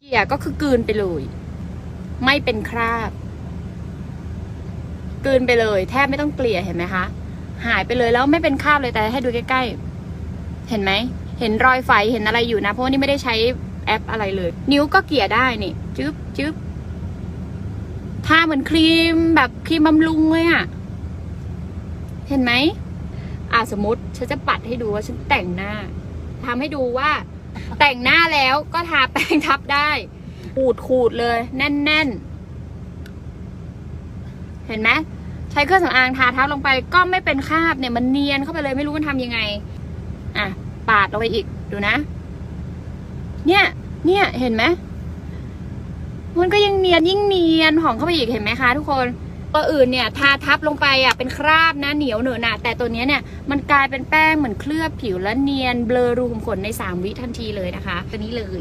เกลี่ยก็คือกลืนไปเลย ไม่เป็นคราบกลืนไปเลย แทบไม่ต้องเกลี่ยเห็นไหมคะ หายไปเลยแล้วไม่เป็นคราบเลยแต่ให้ดูใกล้ๆ เห็นไหม เห็นรอยไฟเห็นอะไรอยู่นะ เพราะว่านี่ไม่ได้ใช้แอปอะไรเลย นิ้วก็เกลี่ยได้นี่จึ๊บจึ๊บทาเหมือนครีมแบบครีมบำรุงเลยอะเห็นไหมอะสมมติฉันจะปัดให้ดูว่าฉันแต่งหน้าทำให้ดูว่า แต่งหน้าแล้วก็ทาแป้งทับได้ขูดขูดเลย แน่นๆเห็นไหมใช้เครื่องสำอางทาทับลงไปก็ไม่เป็นคราบเนี่ยมันเนียนเข้าไปเลยไม่รู้มันทำยังไง อะ ปาดลงไปอีกดูนะ เนี่ย เนี่ยเห็นไหมมันก็ยังเนียนยิ่งเนียนหอมเข้าไปอีกเห็นไหมคะทุกคน ตัวอื่นเนี่ยทาทับลงไปอะเป็นคราบนะเหนียวเหนอะหนะแต่ตัวนี้เนี่ยมันกลายเป็นแป้งเหมือนเคลือบผิวและเนียนเบลอรูขุมขนใน 3 วิทันทีเลยนะคะ ตัวนี้เลย